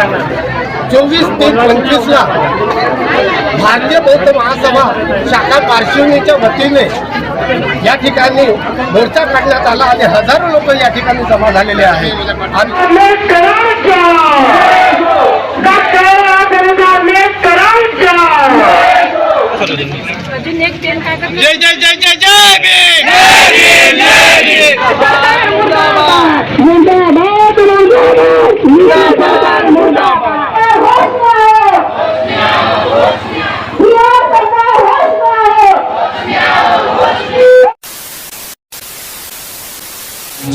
चोवीस ते पंचवीस ला भारतीय बौद्ध महासभा शाखा पार्श्वनीच्या वतीने या ठिकाणी मोर्चा काढण्यात आला आणि हजारो लोक या ठिकाणी जमा झालेले आहेत. जय जय जय जय जय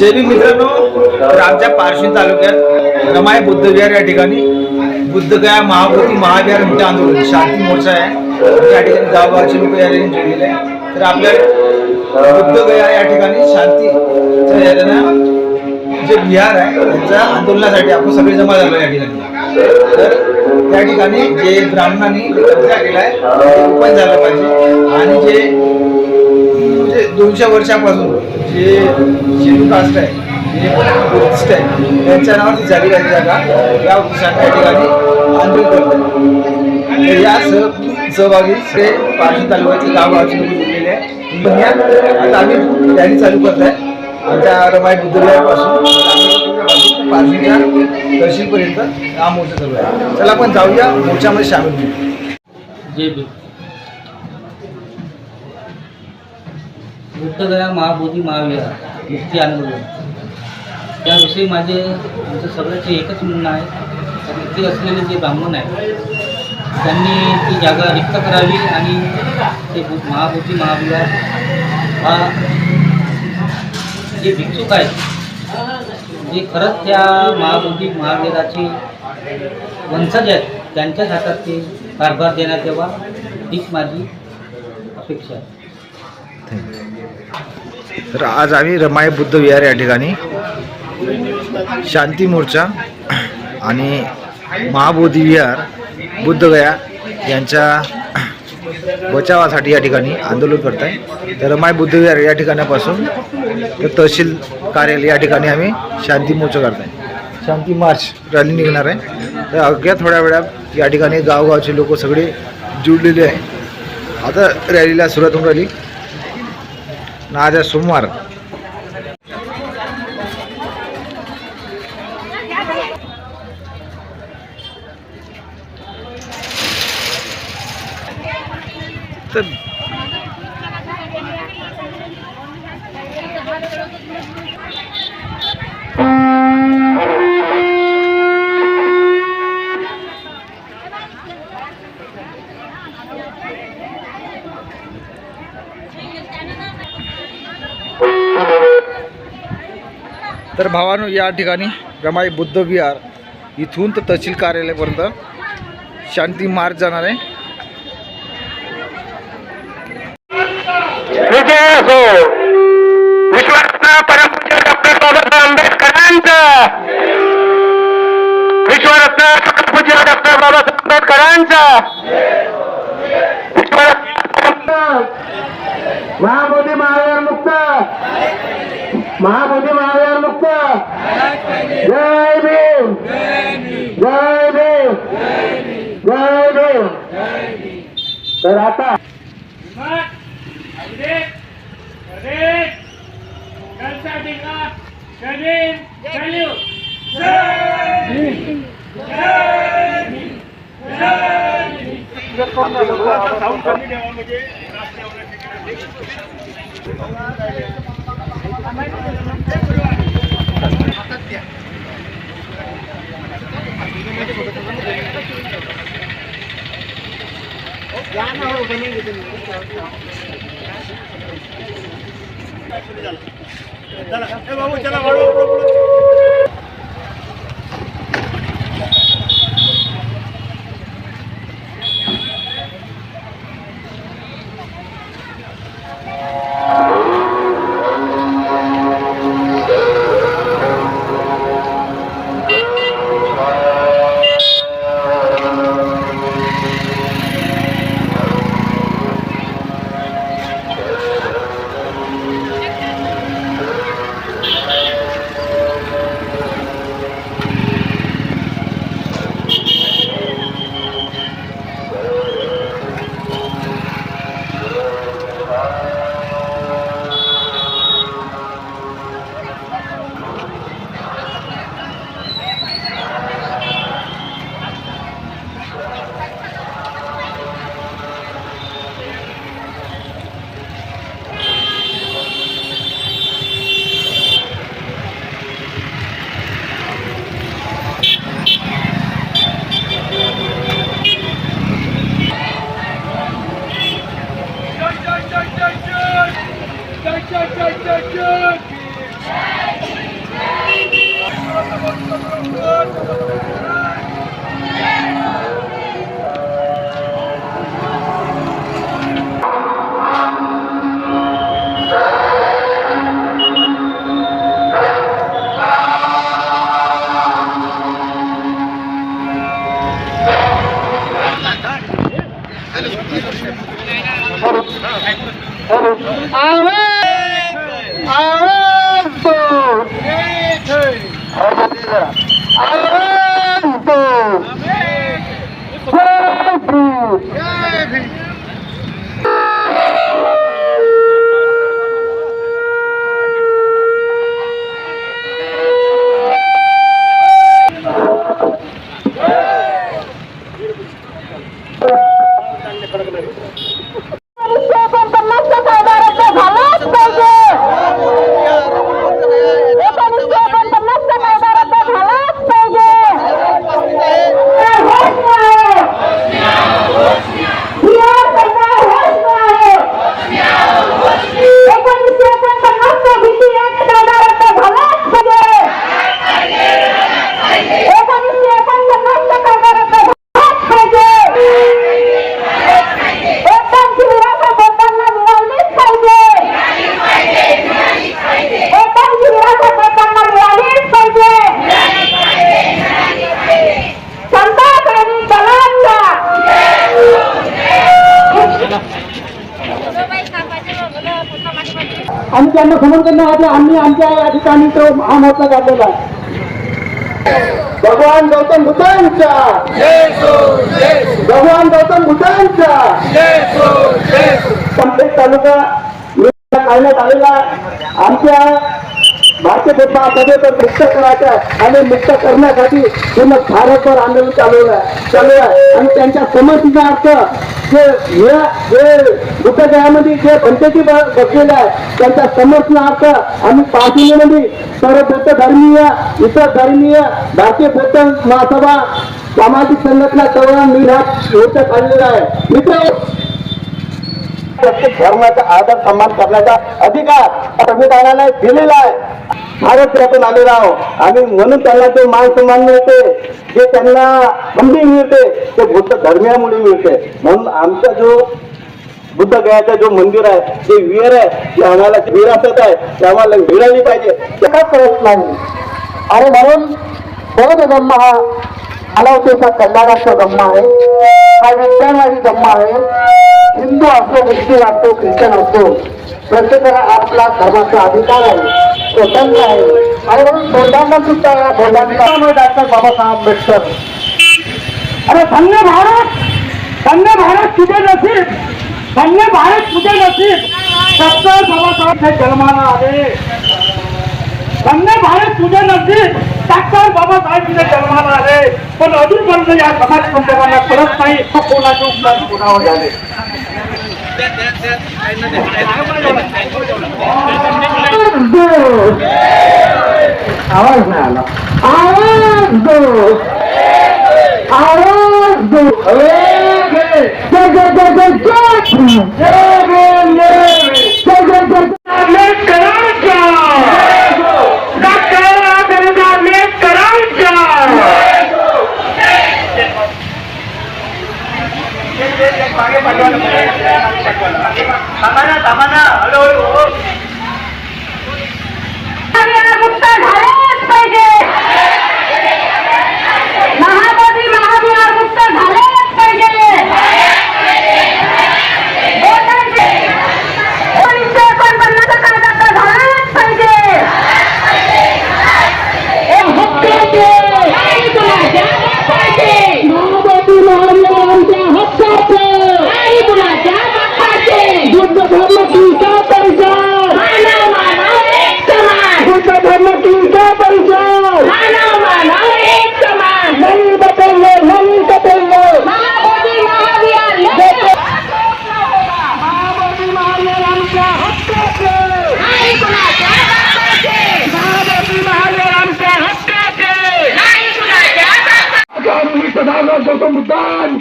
जय मित्रांनो तर आमच्या पारशी तालुक्यात रमाय बुद्धविहार या ठिकाणी बुद्धगया महाभूती महाविहार मोठे आंदोलन शांती मोर्चा आहे. या ठिकाणी गावगावचे लोक या ठिकाणी जोडलेले आहे तर आपल्या बुद्धगया या ठिकाणी शांती जे विहार आहे त्यांच्या आंदोलनासाठी आपण सगळे जमा झालो या ठिकाणी. तर त्या ठिकाणी जे ब्राह्मणांनी कब्जा केला आहे ते ओपन झालं पाहिजे. आणि जे दोनशे वर्षापासून जे शेड्यूल कास्ट आहे. जे बुद्धिस्ट आहे. त्यांच्या नावाची जागी राहिली जागा. या उद्देशाने ठिकाणी आंदोलन करतात. या सह सहभागी सगळे पारशी तालुक्याचे गाव अजून जुळलेले आहे. पण या आता आम्ही रॅली चालू करत आहे आमच्या रमाई बुद्धविहारपासून पासून पारशीच्या तहसीलपर्यंत हा मोर्चा चालू आहे. चला आपण जाऊया मोर्चामध्ये सामील होऊ जय बुद्धगया महाबोधी महाविहार मुक्ती आंदोलन त्याविषयी माझे आमचं सगळ्याचे एकच म्हणणं आहे तर इथे असलेले जे ब्राह्मण आहेत त्यांनी ती जागा रिक्त करावी आणि ते बु- महाबोधी महाविहार हा जे भिक्षुक आहेत जे खरंच त्या महाबोधी महाविहाराचे वंशज आहेत त्यांच्याच हातात ते कारभार देण्यात यावा हीच माझी अपेक्षा आहे. तर आज आम्ही रमाय बुद्ध विहार या ठिकाणी शांती मोर्चा आणि महाबोधी विहार बुद्धगया यांच्या बचावासाठी या ठिकाणी आंदोलन करत आहे तर रमाई बुद्ध विहार या ठिकाणापासून तर तहसील कार्यालय या ठिकाणी आम्ही शांती मोर्चा करत आहे शांती मार्च रॅली निघणार आहे. तर अवघ्या थोड्या वेळात या ठिकाणी गावगावचे लोक सगळे जुळलेले आहे आता रॅलीला सुरुवात होऊन राहिली. आज सोमवार. भावानो या ठिकाणी रमाई बुद्ध विहार इथून तर तहसील कार्यालयापर्यंत शांती मार्च जाणार आहे. विजय असो. विश्वरत्न परमपूज्य डॉक्टर बाबासाहेब आंबेडकरांचा. विश्वरत्न परमपूज्य डॉक्टर बाबासाहेब आंबेडकरांचा. विश्वरत्न महाबोधी महावीर मुक्त. महाबोधी महावीर জয় ভীম জয় ভীম জয় ভীম तर आता म्हणजे দাদা বাবু চালা বড় বড় आणि त्यांना समर्थन करण्यासाठी आम्ही आमच्या या ठिकाणी तो महामोर्चा काढलेला आहे. भगवान गौतम बुद्धांचा भगवान गौतम बुद्धांचा संपेत तालुका निवडणूक काढण्यात आलेला आमच्या भारतीय पेपा सभेवर मुक्त करायचं आहे आणि मुक्त करण्यासाठी पूर्ण भारतभर आंदोलन चालवलं आहे. चालू आहे. आणि त्यांच्या समर्थनार्थ जे या- जे बुद्धगयामध्ये जे पंचायती बसलेले आहे त्यांच्या समर्थनार्थ आम्ही पार्टीमध्ये सर्व बौद्ध धर्मीय इतर धर्मीय भारतीय बौद्ध महासभा सामाजिक संघटना चळवळ मी होत काढलेला आहे. मित्र प्रत्येक धर्माचा आदर सन्मान करण्याचा अधिकार संविधानाने दिलेला आहे. भारत यातून आलेला आहो आणि म्हणून त्यांना ते मान सन्मान मिळते जे त्यांना संधी मिळते ते बुद्ध धर्मियामुळे मिळते. म्हणून आमचा जो बुद्ध गयाचं जो मंदिर आहे जे वीर आहे ते आम्हाला विरासत आहे ते आम्हाला विराली पाहिजे. त्याचा प्रयत्न नाही आणि म्हणून बौद्ध धर्म हा मानवतेचा कल्याणाचा धम्म आहे. हा विज्ञानवादी धम्म आहे. हिंदू असो मुस्लिम असो ख्रिश्चन असो प्रत्येकाला आपला धर्माचा अधिकार आहे स्वतंत्र आहे. आणि म्हणून बोलताना सुद्धा या बोलताना डॉक्टर बाबासाहेब आंबेडकर. अरे धन्य भारत! धन्य भारत तुझे नसीब! धन्य भारत तुझे नसीब! डॉक्टर बाबासाहेब जन्माला आले. धन्य भारत तुझे नसीब! डॉक्टर बाबासाहेब तुझे जन्माला आले. पण अजूनपर्यंत या समाज बांधवांना कळत नाही कोणाचे उपचार कोणावर झाले? आवाज़ नाही आला आवाज़ दो आवाज़ दो जय जय जय जय जय जय भीम, जय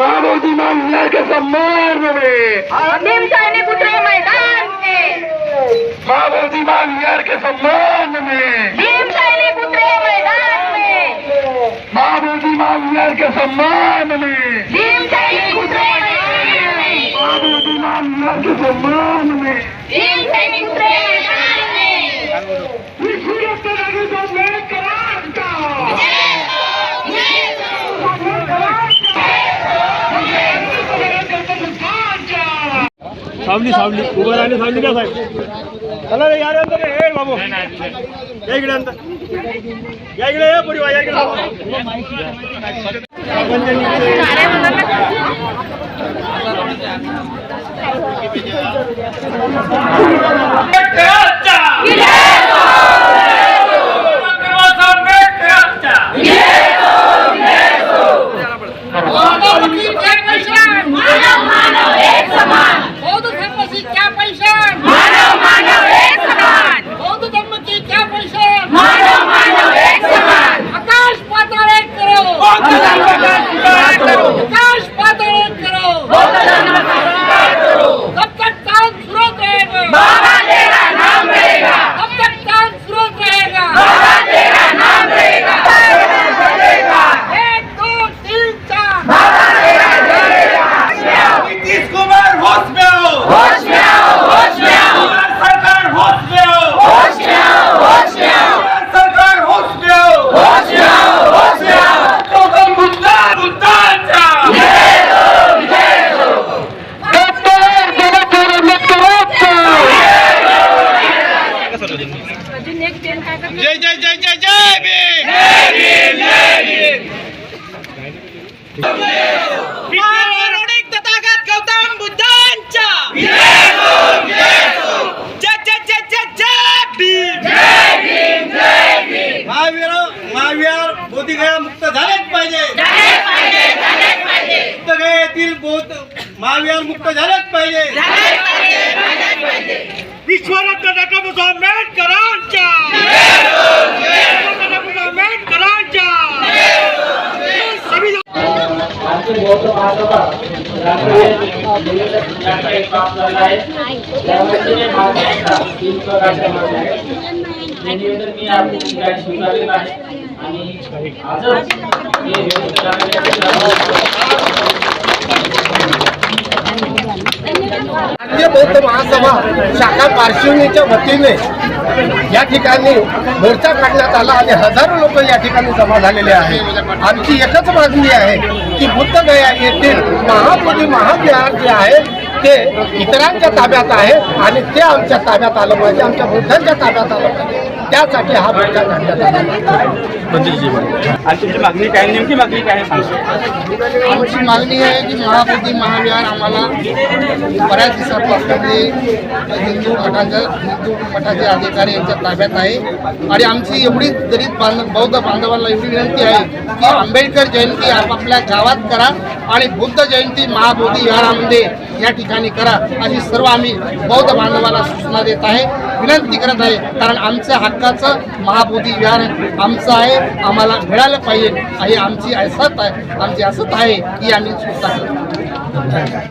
मानवजी मानला के सम्मान में मानवजी मानला के सम्मान में मानवजी मानला के सम्मान में भीम सैनिक उतरे मैदान में महाबोधी मानकर के सम्मान में भीम सैनिक उतरे मैदान में विश्वरत्न नागरिक आंबेडकर का सावली सावली उभं राहिले सावली का साहेब चला रे यार अंदर ए बाबू या इकडे अंदर या इकडे या पुरी या इकडे बौद्ध जय जय जय जय जय भीम तथागत गौतम बुद्धांच्या जय जय जय जय जय भीम! महावीर महावीर बोधीगया मुक्त झालेच पाहिजे मुक्तगयातील बौद्ध महावीर मुक्त झालेच पाहिजे. विश्वरत्न डॉक्टर बाबासाहेब आंबेडकरांच्या डॉक्टर बाबासाहेब आंबेडकरांच्या आणि आजच हे व्यवस्थित करण्यासाठी भारतीय बौद्ध महासभा शाखा पार्श्वनीच्या वतीने या ठिकाणी मोर्चा काढण्यात आला आणि हजारो लोक या ठिकाणी जमा झालेले आहेत. आमची एकच मागणी आहे की बुद्धगया येथील महाबोधी महाविहार जे आहे ते इतरांच्या ताब्यात आहे आणि ते आमच्या ताब्यात आलं पाहिजे आमच्या बुद्धांच्या ताब्यात आलं पाहिजे. त्यासाठी हा मोर्चा काढण्यात आला. आणि तुमची मागणी काय नेमकी मागणी काय सांगतो आमची मागणी आहे की महाबोधी महाविहार आम्हाला बऱ्याच दिवसापासून हिंदू मठाच्या हिंदू मठाचे अधिकारी यांच्या ताब्यात आहे. आणि आमची एवढी गरीब बांध बौद्ध बांधवांना एवढी विनंती आहे की आंबेडकर जयंती आपापल्या गावात करा आणि बुद्ध जयंती महाबोधी विहारामध्ये या ठिकाणी करा अशी सर्व आम्ही बौद्ध बांधवाला सूचना देत आहे. विनंती करत आहे कारण आमच्या हक्काचं महाबोधी विहार आमचं आहे आम्हाला मिळालं पाहिजे. ही आमची असत आहे आमची असत आहे की आम्ही सुद्धा